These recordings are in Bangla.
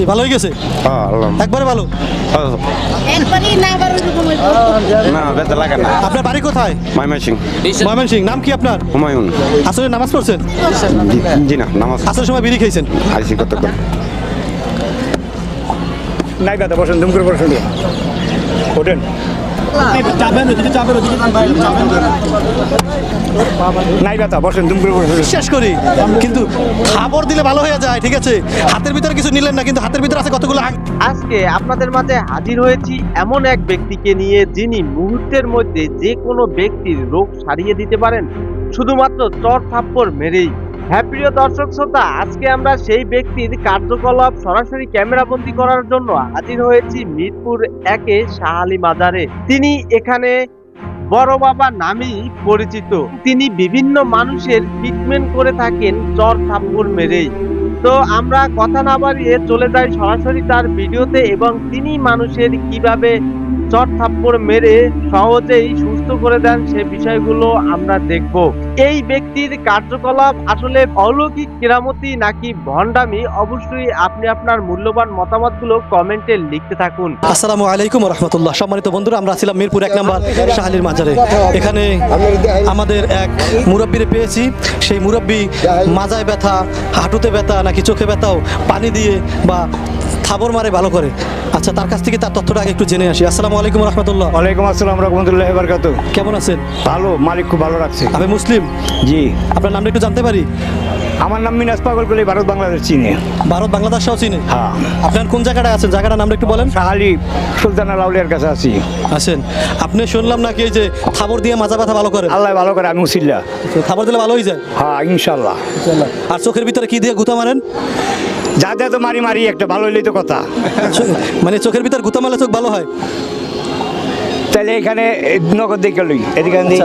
কি ভালো হয়ে গেছে? হ্যাঁ একবারে ভালো? আপনার বাড়ি কোথায়? ময়মনসিং সিং ময়মন সিং নাম কি আপনার? হুমায়ুন। আসলে নামাজ পড়ছেন? জি- না নামাজ। আসলে সময় বিড়ি খেয়েছেন আইসি নাই ব্যথা বসেন দুম করে বসেন। ওঠেন। নাই ব্যথা বসেন দুম করে বিশ্বাস করি কিন্তু খাবার দিলে ভালো হয়ে যায় ঠিক আছে? হাতের ভিতরে কিছু নিলেন না কিন্তু হাতের ভিতরে আছে কতগুলো আজকে আপনাদের মাঝে হাজির হয়েছি এমন এক ব্যক্তিকে নিয়ে যিনি মুহূর্তের মধ্যে যে কোনো ব্যক্তির রোগ সারিয়ে দিতে পারেন। শুধুমাত্র চর থাপ্পড় মেরেই। হ্যাঁ প্রিয় দর্শক শ্রোতা, আজকে আমরা সেই ব্যক্তির কার্যকলাপ সরাসরি ক্যামেরাবন্দি করার জন্য হাজির হয়েছি মিরপুর একে শাহালি মাজারে। তিনি এখানে বড় বাবা নামেই পরিচিত। তিনি বিভিন্ন মানুষের ট্রিটমেন্ট করে থাকেন চর থাপ্পড় মেরেই। তো আমরা কথা না বাড়িয়ে চলে যাই সরাসরি তার ভিডিওতে এবং তিনি মানুষের কীভাবে চট থাপ্পড় মেরে সহজেই সুস্থ করে দেন সে বিষয়গুলো আমরা দেখব। এই ব্যক্তির কার্যকলাপ আসলে অলৌকিক কেরামতি নাকি ভণ্ডামি? অবশ্যই আপনি আপনার মূল্যবান মতামতগুলো কমেন্টে লিখতে থাকুন। আসসালামু আলাইকুম রহমতুল্লাহ সম্মানিত বন্ধুরা আমরা ছিলাম মিরপুর এক নম্বর শাহালির মাজারে। এখানে আমাদের এক মুরব্বীরে পেয়েছি। সেই মুরব্বী মাজায় ব্যথা হাঁটুতে ব্যথা নাকি চোখে ব্যথাও পানি দিয়ে বা থাবর মারে ভালো করে। আচ্ছা তার কাছ থেকে তার তথ্যটা আগে একটু জেনে আসি। আসসালামু আলাইকুম রহমতুল্লাহ ওয়ালাইকুম আসসালাম রহমতুল্লাহ বারকাত কেমন আছেন? ভালো মালিক খুব ভালো রাখছে। আমি মুসলিম। জি আপনার নামটা একটু জানতে পারি? আমার নাম মিনাজ পাগল কলি ভারত বাংলাদেশ চীনে। ভারত বাংলাদেশ সহ চিনে? হ্যাঁ। আপনার কোন জায়গাটায় আছেন? জায়গাটার নামটা একটু বলেন। শাহালি সুলতানা লাউলিয়ার কাছে আছি। আছেন। আপনি শুনলাম নাকি এই যে থাবর দিয়ে মাজা ব্যথা ভালো করে? আল্লাহ ভালো করে আমি উসিল্লা। থাবর দিলে ভালো হয়ে যায়? হ্যাঁ ইনশাল্লাহ আর চোখের ভিতরে কি দিয়ে গুতা মারেন? যা যা তো মারি মারি একটা ভালো হইলেই তো কথা। মানে চোখের ভিতর গুতা মারলে চোখ ভালো হয়? তাহলে এখানে নগদ দেখে লই এদিকে আনি।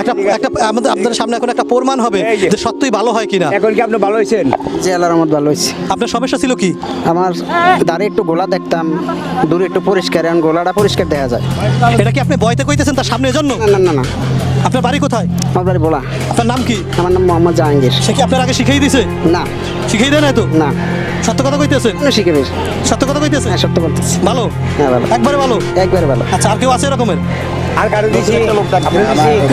একটা একটা আমাদের আপনার সামনে এখন একটা প্রমাণ হবে যে। সত্যই ভালো হয় কিনা। এখন কি আপনি ভালো হয়েছেন? জি আল্লাহর রহমত ভালো হয়েছে। আপনার সমস্যা ছিল কি? আমার দাঁড়ে একটু গোলা দেখতাম দূরে একটু পরিষ্কার এখন গোলাটা পরিষ্কার দেখা যায়। এটা কি আপনি বয়তে কইতেছেন তার সামনে এজন্য? না না না না। আপনার বাড়ি কোথায়? আমার বাড়ি বলা আপনার নাম কি? আমার নাম মোহাম্মদ জাহাঙ্গীর। সে কি আপনার আগে শিখিয়ে দিছে? না। শিখিয়ে দেয় না তো? না। সত্য কথা কইতেছে? শিখে বেশ সত্য কথা কইতেছে? হ্যাঁ সত্য বলতেছি। ভালো? হ্যাঁ ভালো। একবারে ভালো? একবারে ভালো। আচ্ছা আর কেউ আছে এরকমের? আর কারও দিছি আপনি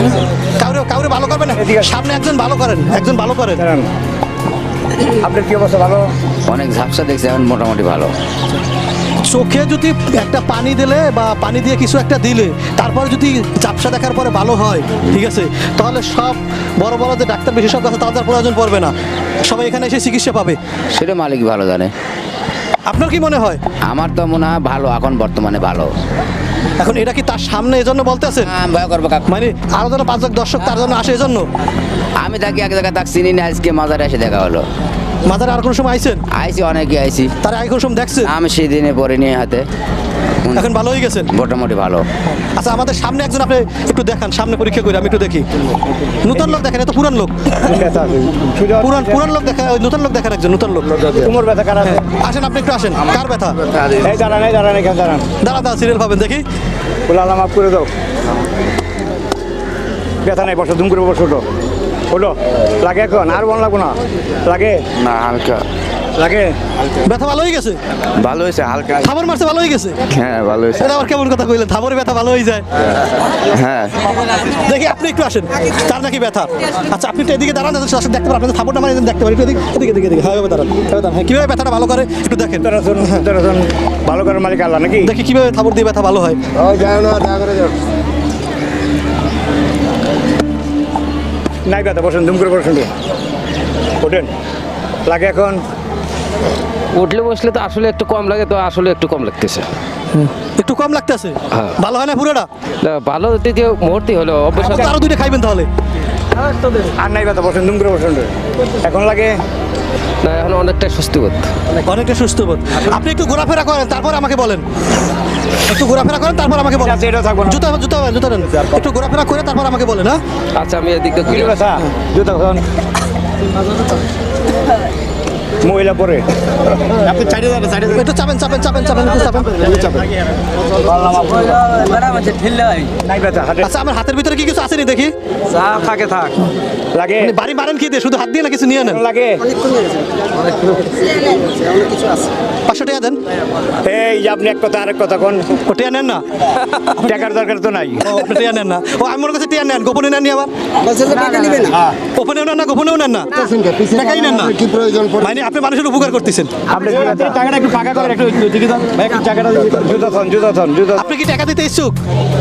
দিছি কাউরে কাউরে ভালো করবেন না? এদিকে সামনে একজন ভালো করেন একজন ভালো করেন। আপনার কি অবস্থা ভালো? অনেক ঝাপসা দেখছে এখন মোটামুটি ভালো। চোখে যদি একটা পানি দিলে বা পানি দিয়ে কিছু একটা দিলে তারপরে যদি চাপসা দেখার পরে ভালো হয় ঠিক আছে? তাহলে সব বড় বড় যে ডাক্তার বিশেষজ্ঞ আছে তাদের প্রয়োজন পড়বে না। সবাই এখানে এসে চিকিৎসা পাবে। সেটা মালিক ভালো জানে। আপনার কি মনে হয়? আমার তো মনে হয় ভালো এখন বর্তমানে ভালো। এখন এটা কি তার সামনে এজন্য বলতে আছেন হ্যাঁ, ভয় করব কাকু। মানে আরও যেন পাঁচজন দর্শক তার জন্য আসে এজন্য? আমি থাকি এক জায়গায় তাক চিনি না আজকে মাজারে এসে দেখা হলো। মাজারে আর কোনো সময় আইছেন? আইসি অনেকে আইসি। তারা আগে কোনো সময় দেখছেন? আমি সেদিনে পরে নিয়ে হাতে। এখন ভালো হয়ে গেছেন মোটামুটি ভালো। আচ্ছা আমাদের সামনে একজন আপনি একটু দেখান সামনে পরীক্ষা করে আমি একটু দেখি। নতুন লোক দেখেন এত পুরান লোক। পুরান পুরান লোক দেখা ওই নতুন লোক দেখেন একজন নতুন লোক। কোমর ব্যথা কার আছে? আসেন আপনি একটু আসেন। কার ব্যথা? এই দাঁড়ান এই দাঁড়ান এখানে দাঁড়ান। দাঁড়া দাঁড়া সিরিয়াল পাবেন দেখি। বলে আল্লাহ মাফ করে দাও। ব্যথা নাই বসো দুম করে বসো ওঠো। ওঠো লাগে এখন? আর বন লাগবো না? লাগে? না হালকা। লাগে? ব্যথা ভালো হয়ে গেছে? ভালো হয়েছে হালকা। থাবর মারছে ভালো হয়ে গেছে? হ্যাঁ ভালো হয়েছে। এটা আবার কেমন কথা কইলেন? থাবরে ব্যথা ভালো হয়ে যায়। হ্যাঁ। দেখি আপনি একটু আসেন। তার নাকি ব্যথা। আচ্ছা আপনি একটু এদিকে দাঁড়ান দর্শক দেখতে পারেন। আপনাদের থাবরটা মানে দেখতে পারেন। একটু এদিকে এদিকে এদিকে এদিকে। হ্যাঁ দাঁড়ান দাঁড়ান। হ্যাঁ কীভাবে ব্যথাটা ভালো করে? একটু দেখেন। ভালো করার মালিক আল্লাহ নাকি? দেখি কীভাবে থাবর দিয়ে ব্যথা ভালো হয়? নাই ব্যথা বসেন দুম করে বসেন। ওঠেন লাগে এখন। উঠলে বসলে তো আসলে একটু কম লাগে তো আসলে একটু কম লাগতেছে। একটু কম লাগতেছে? হ্যাঁ। ভালো হয় না পুরোটা? ভালো দ্বিতীয় মুহূর্তে হলো অবশ্য তো আরও দুইটা খাইবেন তাহলে। আর নাই ব্যথা বসেন দুম করে বসেন এখন লাগে? না এখন অনেকটা স্বস্তি বোধ অনেকটা সুস্থ বোধ আপনি একটু ঘোরাফেরা করেন তারপর আমাকে বলেন। একটু ঘোরাফেরা করেন তারপর আমাকে বলেন। আচ্ছা, এটাও থাকব না। জুতা জুতা জুতা নেন। একটু ঘোরাফেরা করে তারপর আমাকে বলেন হ্যাঁ? আচ্ছা আমি এদিক দিয়ে কিলো পরে। আপনি চাইতে যাবেন মহিলা যাবেন। একটু চাপেন চাপেন চাপেন চাপেন একটু চাপেন। নাই ব্যথা হাতে আচ্ছা আমার হাতের ভিতরে কি কিছু আছে নি দেখি? যা থাকে থাক। লাগে। মানে বাড়ি মারেন কি দিয়ে? শুধু হাত দিয়ে না কিছু নিয়ে নেন? লাগে। পাঁচশো টাকা দেন। এই আপনি এক কথা আরেক কথা কোন। ও টিয়া নেন না? টাকার দরকার তো নাই। ও আপনি টিয়া নেন না। ও আমি মনে করছি টিয়া নেন গোপনে নেন আবার? গোপনেও নেন না গোপনেও নেন না। টাকাই নেন না। কি প্রয়োজন মানে আপনি মানুষের উপকার করতেছেন। আপনি টাকাটা একটু ফাঁকা করেন একটু দিকে ভাই টাকাটা জুতো থন জুতো থন জুতো আপনি কি টাকা দিতে ইচ্ছুক?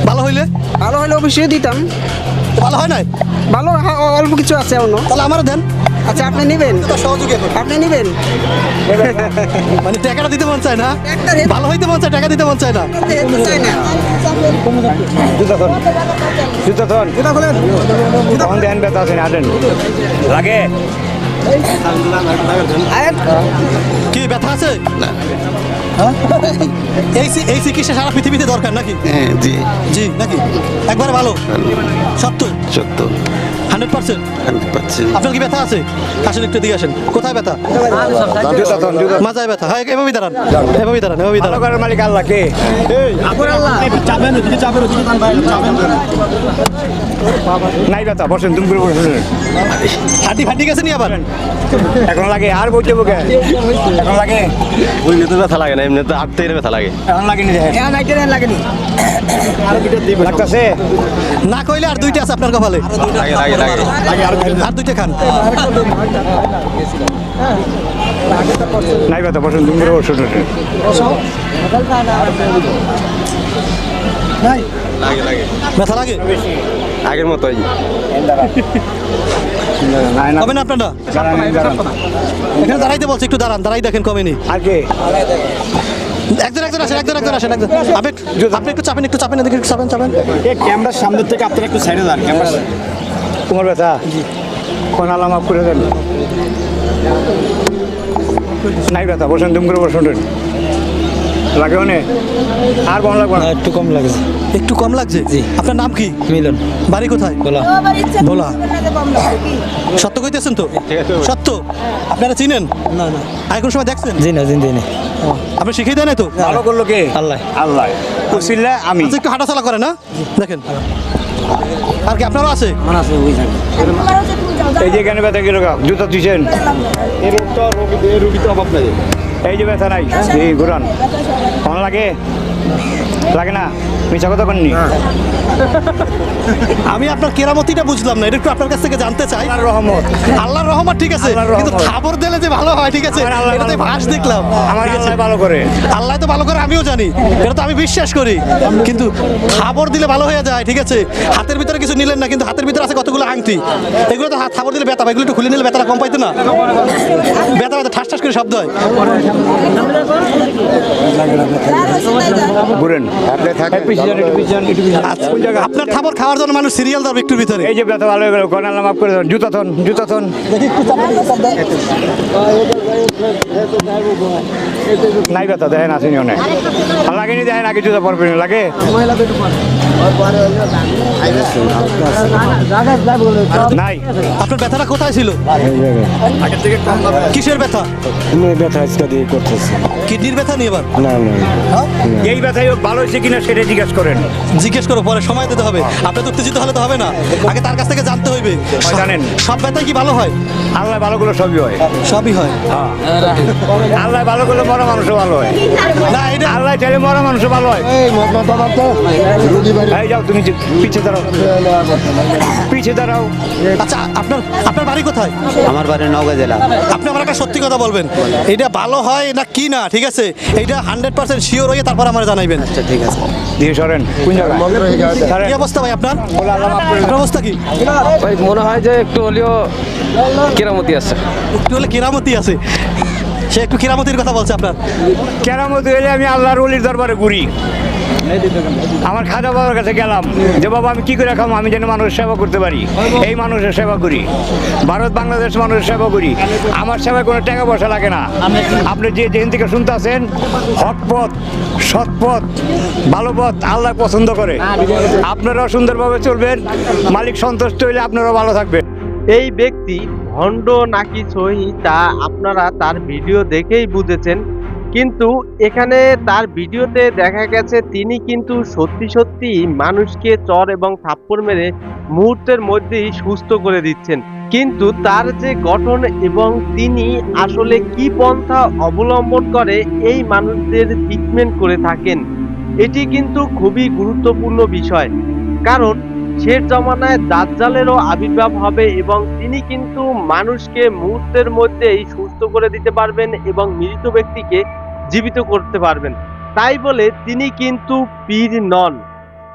ভালো হইলে? ভালো হলে অবশ্যই দিতাম। ভালো হয় নাই? ভালো অল্প কিছু আছে অন্য তাহলে আমারও দেন। আচ্ছা আপনি নেবেন? সহযোগী আপনি নেবেন? মানে টাকাটা দিতে মন চায় না? ভালো হইতে মন চায় টাকা দিতে মন চায় না? লাগে। কি ব্যথা আছে? এই চি- এই চিকিৎসা সারা পৃথিবীতে দরকার নাকি? হ্যাঁ জি। জি নাকি? একবারে ভালো। সত্য সত্য হান্ড্রেড পার্সেন্ট। আপনার কি ব্যথা আছে? আসেন একটু দিকে আসেন। কোথায় ব্যথা? মাজায় ব্যথা। হ্যাঁ এভাবেই দাঁড়ান। এভাবেই দাঁড়ান এভাবেই দাঁড়ান। করার মালিক আল্লাহ কে? নাই ব্যথা বসেন তুমি করে বসেন। হাঁটি ফাটি গেছে নি আবার? এখন লাগে আর বকে। এখন লাগে। বুঝলি তো ব্যথা লাগে না এমনি তো হাঁটতে ব্যথা লাগে। এখন লাগেনি লাগতেছে? না কইলে আর দুইটা আছে আপনার কপালে। লাগে লাগে লাগে আর দুইটা খান। নাই ব্যথা বসেন তুমি লাগে ব্যথা লাগে? আগের মতোই দাঁড়ান, দাঁড়ান। এখানে দাঁড়াইতে বলছে একটু দাঁড়ান দাঁড়াই দেখেন কমেনি। আর কে? একজন একজন আসেন একজন একজন আসেন একজন। আপনি আপনি একটু চাপেন একটু চাপেন এদিকে একটু চাপেন চাপেন। এই ক্যামেরার সামনে থেকে আপনারা একটু সাইডে যান ক্যামেরা তোমার ব্যথা কোন আলাম আপ করে দেন। নাই ব্যথা বসেন তুমি করে বসুন লাগে অনেক? আর কম লাগবে না? একটু কম লাগে একটু কম লাগছে? জি। আপনার নাম কি? মিলন। বাড়ি কোথায়? বলা বলা সত্য কইতেছেন তো? সত্য? আপনারা চিনেন? না না। আর কোন সময় দেখছেন? জি না জি জি আপনি শিখিয়ে দেন তো? ভালো করল কে? আল্লাহ। আল্লাহ। কুশিল্লা আমি আচ্ছা একটু হাঁটাচলা করে না দেখেন। আর কি আপনারও আছে? এই যে এখানে ব্যথা গেল জুতো দিছেন এই যে ব্যথা নাই? এই ঘুরান। ভালো লাগে? লাগে না? মিছা কথা কননি? আমি আপনার কেরামতিটা বুঝলাম না এটা একটু আপনার কাছ থেকে জানতে চাই। আল্লাহর রহমত। আল্লাহর রহমত ঠিক আছে। কিন্তু রহমত। খাবার দিলে যে ভালো হয় ঠিক আছে? আমার এটা তো ভাস দেখলাম। আমার? আল্লাহ ভালো করে। আল্লাহ তো ভালো করে আমিও জানি। এটা তো আমি বিশ্বাস করি। কিন্তু খাবার দিলে ভালো হয়ে যায় ঠিক আছে? হাতের ভিতরে কিছু নিলেন না কিন্তু হাতের ভিতরে আছে কতগুলো আংটি? এগুলো তো হাত খাবার দিলে ব্যথা এগুলো একটু খুলে নিলে ব্যথাটা কম পাইতো না? ব্যথা ব্যথা ঠাস ঠাস করে শব্দ হয়। ঘুরেন। যান। আচ্ছা, আপনার খাবার খাওয়ার জন্য মানুষ সিরিয়াল দাও একটু ভিতরে। এই যে ব্যথা ভালো হয়ে গেল কোন আল্লাহ মাফ করে দেন জুতাথন থন জুতা থন নাই ব্যথা দেখেন আসেনি অনেক। আগে জুতা পরবেন লাগে? নাই। আপনার ব্যথাটা কোথায় ছিল? কিসের ব্যথা? ব্যথা আজকে দিয়ে করতেছে। কিডনির ব্যথা নিয়ে এবার? না না এই ব্যথায় ভালো হয়েছে কিনা সেটা জিজ্ঞেস করেন। জিজ্ঞেস করো পরে সময় দিতে হবে। আপনার উত্তেজিত হলে তো হবে না। আগে তার কাছ থেকে জানতে হইবে। জানেন। সব ব্যথায় কি ভালো হয়? আল্লাহ ভালো করলে সবই হয়। সবই হয়। আল্লাহ ভালো করলে মরা মানুষও ভালো হয়। না এটা আল্লাহ চাইলে মরা মানুষও ভালো হয় এই যাও তুমি দাঁড়াও। আচ্ছা আপনার আপনার বাড়ি কোথায়? আমার বাড়ি নওগাঁ জেলা। আপনি আমার একটা সত্যি কথা বলবেন। এটা ভালো হয় না কি না ঠিক আছে? এইটা হান্ড্রেড পার্সেন্ট শিওর হয়ে তারপর আমার জানাইবেন। আচ্ছা ঠিক আছে। দিয়ে সরেন কোন জায়গায়। কি অবস্থা ভাই আপনার অবস্থা কি? ভাই মনে হয় যে একটু হলেও কেরামতি আছে। একটু হলে কেরামতি আছে। সে একটু কেরামতির কথা বলছে আপনার। কেরামত হইলে আমি আল্লাহর অলির দরবারে ঘুরি। আমার খাজা বাবার কাছে গেলাম যে বাবা আমি কি করে খাব আমি যেন মানুষের সেবা করতে পারি। এই মানুষের সেবা করি। ভারত বাংলাদেশ মানুষের সেবা করি। আমার সেবায় কোনো টাকা পয়সা লাগে না। আপনি যে যেদিন থেকে শুনতে আছেন হক পথ সৎ পথ ভালো পথ আল্লাহ পছন্দ করে। আপনারাও সুন্দরভাবে চলবেন। মালিক সন্তুষ্ট হইলে আপনারাও ভালো থাকবেন। এই ব্যক্তি ভণ্ড নাকি সহি, তা আপনারা তার ভিডিও দেখেই বুঝেছেন। কিন্তু এখানে তার ভিডিওতে দেখা গেছে, তিনি কিন্তু সত্যি সত্যি মানুষকে চর এবং থাপ্পড় মেরে মুহূর্তের মধ্যেই সুস্থ করে দিচ্ছেন। কিন্তু তার যে গঠন এবং তিনি আসলে কি পন্থা অবলম্বন করে এই মানুষদের ট্রিটমেন্ট করে থাকেন, এটি কিন্তু খুবই গুরুত্বপূর্ণ বিষয়। কারণ শেষ জমানায় দাজ্জালেরও আবির্ভাব হবে এবং তিনি কিন্তু মানুষকে মুহূর্তের মধ্যেই সুস্থ করে দিতে পারবেন এবং মৃত ব্যক্তিকে জীবিত করতে পারবেন। তাই বলে তিনি কিন্তু পীর নন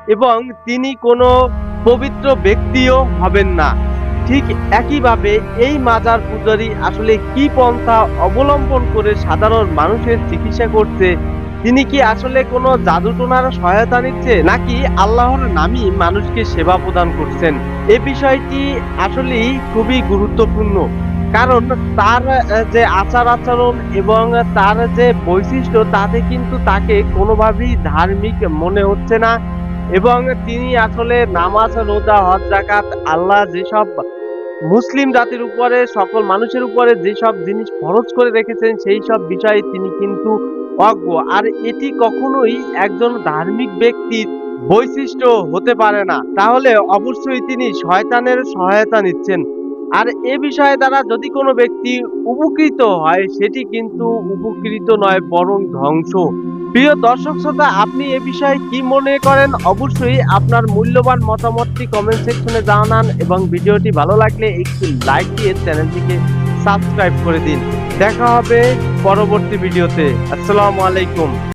এবং তিনি কোনো পবিত্র ব্যক্তিও হবেন না। ঠিক একইভাবে এই মাজার পূজারী আসলে কি পন্থা অবলম্বন করে সাধারণ মানুষের চিকিৎসা করছে তিনি কি আসলে কোনো জাদুটোনার সহায়তা নিচ্ছে? নাকি আল্লাহর নামই মানুষকে সেবা প্রদান করছেন? এ বিষয়টি আসলেই খুবই গুরুত্বপূর্ণ। কারণ তার যে আচার আচরণ এবং তার যে বৈশিষ্ট্য, তাতে কিন্তু তাকে কোনোভাবেই ধার্মিক মনে হচ্ছে না। এবং তিনি আসলে নামাজ, রোজা, হজ জাকাত আল্লাহ যেসব মুসলিম জাতির উপরে, সকল মানুষের উপরে যেসব জিনিস ফরজ করে রেখেছেন, সেই সব বিষয়ে তিনি কিন্তু অজ্ঞ। আর এটি কখনোই একজন ধার্মিক ব্যক্তির বৈশিষ্ট্য হতে পারে না। তাহলে অবশ্যই তিনি শয়তানের সহায়তা নিচ্ছেন। আর এ বিষয়ে দ্বারা যদি কোনো ব্যক্তি উপকৃত হয়, সেটি কিন্তু উপকৃত নয়, বরং ধ্বংস। প্রিয় দর্শক শ্রোতা, আপনি এ বিষয়ে কি মনে করেন? অবশ্যই আপনার মূল্যবান মতামতটি কমেন্ট সেকশনে জানান এবং ভিডিওটি ভালো লাগলে একটি লাইক দিয়ে চ্যানেলটিকে সাবস্ক্রাইব করে দিন। দেখা হবে পরবর্তী ভিডিওতে। আসসালামু আলাইকুম।